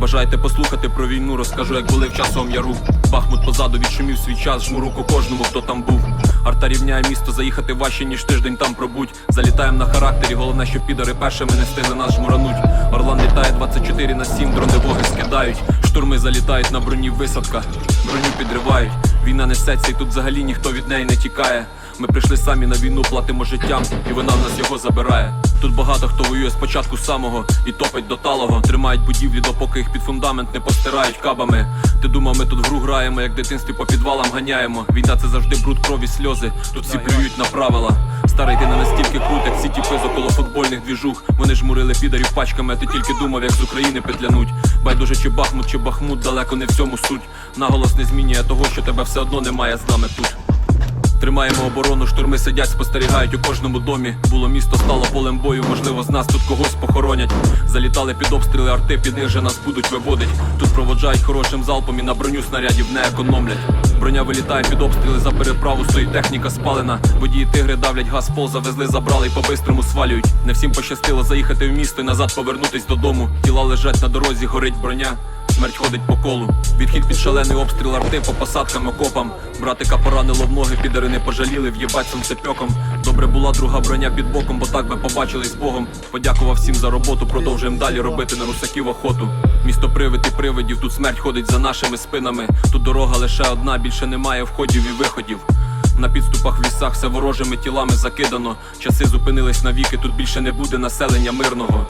Бажаєте послухати про війну, розкажу, як були в часом яру. Бахмут позаду відшумів свій час, жму руку кожному, хто там був. Арта рівняє місто, заїхати важче, ніж тиждень там пробудь. Залітаємо на характері, головне, що підари першими не встигли нас жмурануть. Орлан літає 24 на 7, дрони воги скидають. Штурми залітають на броні, висадка, броню підривають. Війна несеться, і тут взагалі ніхто від неї не тікає. Ми прийшли самі на війну, платимо життям, і вона в нас його забирає. Тут багато хто воює спочатку самого і топить до талого. Тримають будівлі, допоки їх під фундамент не постирають кабами. Ти думав, ми тут в гру граємо, як дитинстві по підвалам ганяємо. Війна це завжди бруд крові, сльози. Тут всі плюють на правила. Старий ти не настільки крут, як ці тіпи з около футбольних двіжух. Вони жмурили підарів пачками, а ти тільки думав, як з України петлянуть. Байдуже чи Бахмут, чи Бахмут, далеко не в цьому суть. Наголос не змінює того, що тебе все одно немає з нами тут. Тримаємо оборону, штурми сидять, спостерігають у кожному домі. Було місто, стало полем бою, можливо, з нас тут когось похоронять. Залітали під обстріли, арти під нас будуть виводить. Тут проводжають хорошим залпом і на броню снарядів не економлять. Броня вилітає під обстріли за переправу, стоїть техніка спалена. Водії тигри давлять газ пол, завезли, забрали і по-бистрому свалюють. Не всім пощастило заїхати в місто і назад повернутись додому. Тіла лежать на дорозі, горить броня. Смерть ходить по колу. Відхід під шалений обстріл арти по посадкам окопам. Братика поранило в ноги, підари не пожаліли, в'єбать сонцепьоком. Добре була друга броня під боком, бо так би побачились з Богом. Подякував всім за роботу, продовжуємо далі робити на русаків охоту. Місто привид і привидів, тут смерть ходить за нашими спинами. Тут дорога лише одна, більше немає входів і виходів. На підступах в лісах все ворожими тілами закидано. Часи зупинились навіки, тут більше не буде населення мирного.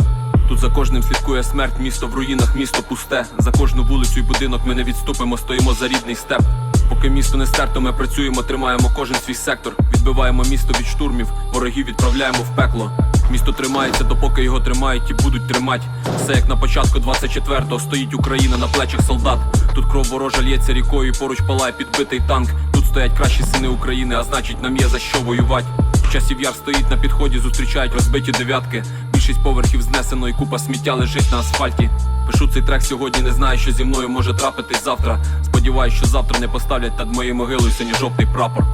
Тут за кожним слідкує смерть, місто в руїнах, місто пусте. За кожну вулицю і будинок ми не відступимо, стоїмо за рідний степ. Поки місто не стерто, ми працюємо, тримаємо кожен свій сектор, відбиваємо місто від штурмів, ворогів відправляємо в пекло. Місто тримається, допоки його тримають і будуть тримати. Все як на початку 24-го стоїть Україна на плечах солдат. Тут кров ворожа лється рікою, поруч палає підбитий танк. Тут стоять кращі сини України, а значить нам є за що воювати. Часів яр стоїть на підході, зустрічають розбиті дев'ятки. Більшість поверхів знесено і купа сміття лежить на асфальті. Пишу цей трек сьогодні, не знаю, що зі мною може трапитись завтра. Сподіваюсь, що завтра не поставлять над моєю могилою синьо-жовтий прапор.